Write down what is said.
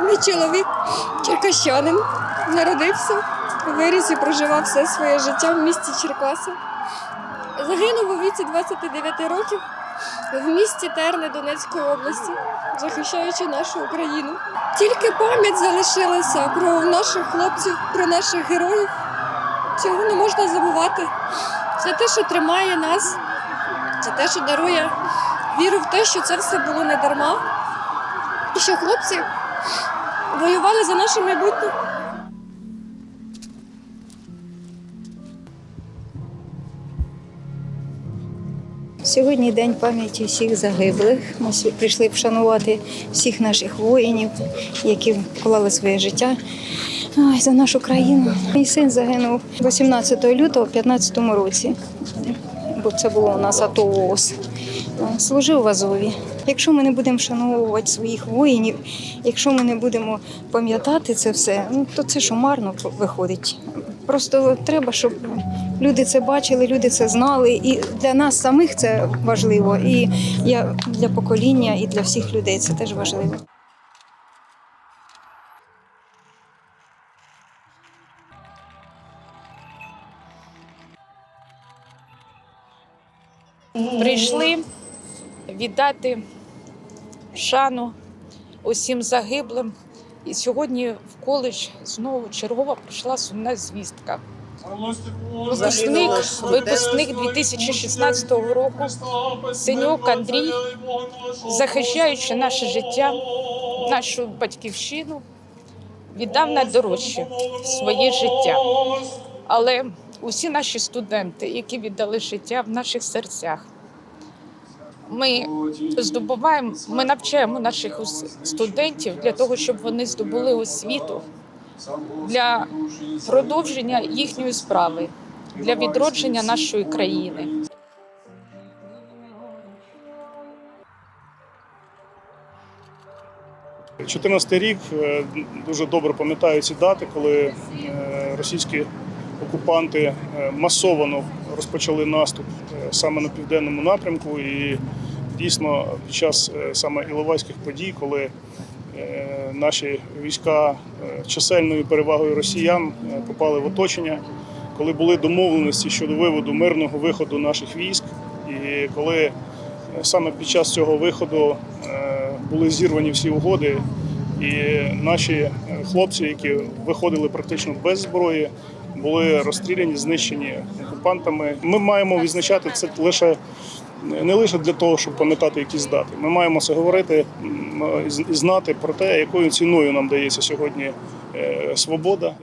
Мій чоловік черкащанин, народився, виріс і проживав все своє життя в місті Черкаси. Загинув у віці 29 років в місті Терни Донецької області, захищаючи нашу Україну. Тільки пам'ять залишилася про наших хлопців, про наших героїв. Цього не можна забувати. Це те, що тримає нас, це те, що дарує віру в те, що це все було не дарма. І що хлопці воювали за наше майбутнє. Сьогодні день пам'яті всіх загиблих. Ми прийшли вшанувати всіх наших воїнів, які вклали своє життя ой, за нашу країну. Мій син загинув 18 лютого 2015 році, бо це було у нас АТО ООС. Служив в Азові. Якщо ми не будемо вшановувати своїх воїнів, якщо ми не будемо пам'ятати це все, ну то це що марно виходить. Просто треба, щоб люди це бачили, люди це знали. І для нас самих це важливо. І для покоління, і для всіх людей це теж важливо. Прийшли віддати шану усім загиблим. І сьогодні в коледж знову чергова прийшла сумна звістка. Випускник, випускник 2016 року Синьок Андрій, захищаючи наше життя, нашу батьківщину, віддав найдорожче своє життя. Але усі наші студенти, які віддали життя в наших серцях, ми здобуваємо, ми навчаємо наших студентів для того, щоб вони здобули освіту для продовження їхньої справи, для відродження нашої країни. 14 рік е, дуже добре пам'ятаю ці дати, коли е, російські окупанти е, масово розпочали наступ е, саме на південному напрямку. І дійсно під час е, саме іловайських подій, коли наші війська чисельною перевагою росіян попали в оточення, коли були домовленості щодо виводу мирного виходу наших військ, і коли саме під час цього виходу були зірвані всі угоди, і наші е, хлопці, які виходили практично без зброї, були розстріляні, знищені окупантами. Ми маємо відзначати це лише не лише для того, щоб пам'ятати якісь дати. Ми маємо це говорити і знати про те, якою ціною нам дається сьогодні е, свобода.